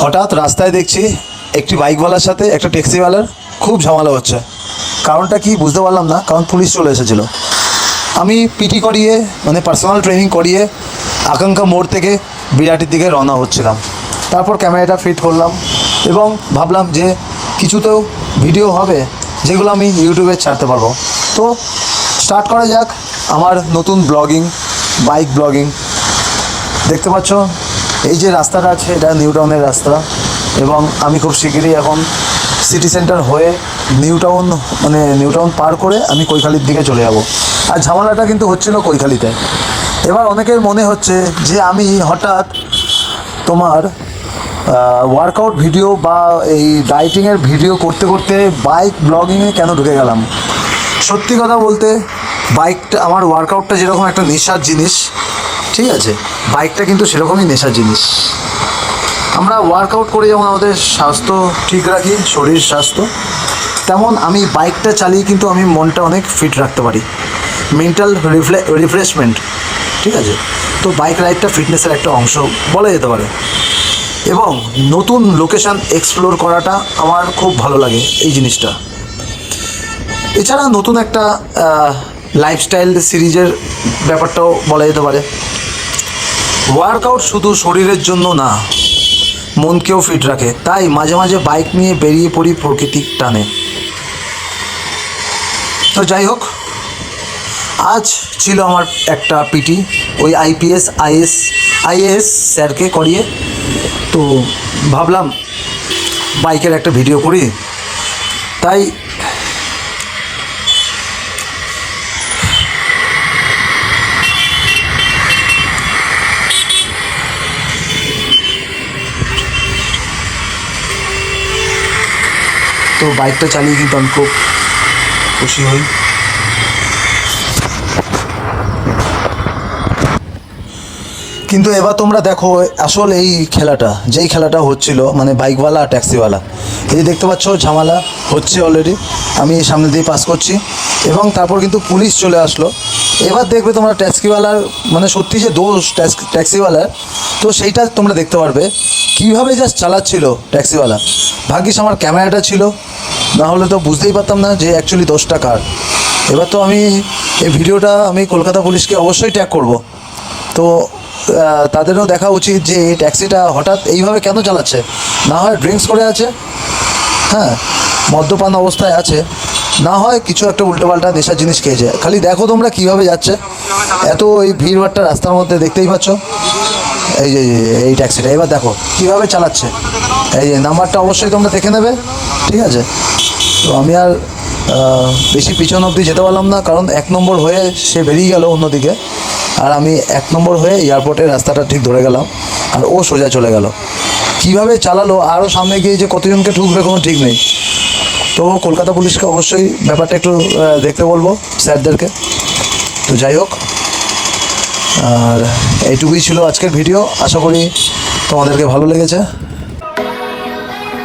হঠাৎ রাস্তায় দেখছি একটি বাইকওয়ালার সাথে একটা ট্যাক্সিওয়ালার খুব ঝামেলা হচ্ছে। কারণটা কি বুঝতে পারলাম না, কারণ পুলিশ চলে এসেছিল। আমি পিটি করিয়ে মানে পার্সোনাল ট্রেনিং করিয়ে আকাঙ্ক্ষা মোড় থেকে বিরাটির দিকে রওনা হচ্ছিলাম। তারপর ক্যামেরাটা ফিট করলাম এবং ভাবলাম যে কিছু তো ভিডিও হবে যেগুলো আমি ইউটিউবে ছাড়তে পারব। তো স্টার্ট করা যাক আমার নতুন ব্লগিং, বাইক ব্লগিং। দেখতে পাচ্ছ এই যে রাস্তাটা আছে, এটা নিউ টাউনের রাস্তা এবং আমি খুব শিগগিরই এখন সিটি সেন্টার হয়ে নিউ টাউন মানে নিউ টাউন পার করে আমি কৈখালির দিকে চলে যাব। আর ঝামেলাটা কিন্তু হচ্ছিল কৈখালিতে। এবার অনেকের মনে হচ্ছে যে আমি হঠাৎ তোমার ওয়ার্কআউট ভিডিও বা এই ডাইটিংয়ের ভিডিও করতে করতে বাইক ব্লগিংয়ে কেন ঢুকে গেলাম? সত্যি কথা বলতে বাইকটা আমার ওয়ার্কআউটটা যেরকম একটা নেশার জিনিস ঠিক আছে বাইকটা কিন্তু সেরকমই নেশার জিনিস। আমরা ওয়ার্কআউট করে যেমন আমাদের স্বাস্থ্য ঠিক রাখি, শরীর স্বাস্থ্য, তেমন আমি বাইকটা চালিয়ে কিন্তু আমি মনটা অনেক ফিট রাখতে পারি। মেন্টাল রিফ্রেশমেন্ট ঠিক আছে? তো বাইক রাইডটা ফিটনেসের একটা অংশ বলা যেতে পারে। এবং নতুন লোকেশান এক্সপ্লোর করাটা আমার খুব ভালো লাগে এই জিনিসটা। এছাড়া নতুন একটা লাইফস্টাইল সিরিজের ব্যাপারটাও বলা যেতে পারে। ওয়ার্কআউট শুধু শরীরের জন্য না, মনকেও ফিট রাখে। তাই মাঝে মাঝে বাইক নিয়ে বেরিয়ে পড়ি প্রকৃতির টানে। তো যাই হোক, আজ ছিল আমার একটা পিটি ওই আইপিএস আইএস আইএএস স্যারকে করিয়ে। তো ভাবলাম বাইকের একটা ভিডিও করি। তাই তো বাইকটা চালিয়ে কিন্তু আমি খুব খুশি হই। কিন্তু এবার তোমরা দেখো, আসল এই খেলাটা, যেই খেলাটা হচ্ছিল মানে বাইকওয়ালা আর ট্যাক্সিওয়ালা। এই যে দেখতে পাচ্ছ, ঝামেলা হচ্ছে অলরেডি আমি সামনে দিয়ে পাস করছি। এবং তারপর কিন্তু পুলিশ চলে আসলো। এবার দেখবে তোমরা ট্যাক্সিওয়ালার মানে সত্যি যে দোষ ট্যাক্স- ট্যাক্সিওয়ালার, তো সেইটা তোমরা দেখতে পারবে। কীভাবে জাস্ট চালাচ্ছিল ট্যাক্সিওয়ালা? ভাগ্যিস আমার ক্যামেরাটা ছিল। না হলে তো বুঝতেই পারতাম না যে অ্যাকচুয়ালি দোষটা কার। এবার তো আমি এই ভিডিওটা আমি কলকাতা পুলিশকে অবশ্যই ট্যাগ করব। তো তাদেরও দেখা উচিত যে এই ট্যাক্সিটা হঠাৎ এইভাবে কেন চালাচ্ছে? না হয় ড্রিঙ্কস করে আছে হ্যাঁ মদ্যপান অবস্থায় আছে, না হয় কিছু একটা উল্টোপাল্টা নেশার জিনিস খেয়েছে। খালি দেখো তোমরা কীভাবে যাচ্ছে। এত এই ভিড়ভাট্টা রাস্তার মধ্যে দেখতেই পাচ্ছ। এই যে, এই ট্যাক্সিটা এবার দেখো কীভাবে চালাচ্ছে। এই যে নাম্বারটা অবশ্যই তোমরা দেখে নেবে, ঠিক আছে? তো আমি আর বেশি পিছন অবধি যেতে পারলাম না, কারণ এক নম্বর হয়ে সে বেরিয়ে গেল অন্যদিকে। আর আমি এক নম্বর হয়ে এয়ারপোর্টের রাস্তাটা ঠিক ধরে গেলাম, আর ও সোজা চলে গেল। কীভাবে চালালো আরও সামনে গিয়ে যে কতজনকে ঠুকবে কোনো ঠিক নেই। তো কলকাতা পুলিশকে অবশ্যই ব্যাপারটা একটু দেখতে বলব স্যারদেরকে। তো যাই হোক, আর এইটুকুই ছিল আজকের ভিডিও। আশা করি তোমাদেরকে ভালো লেগেছে।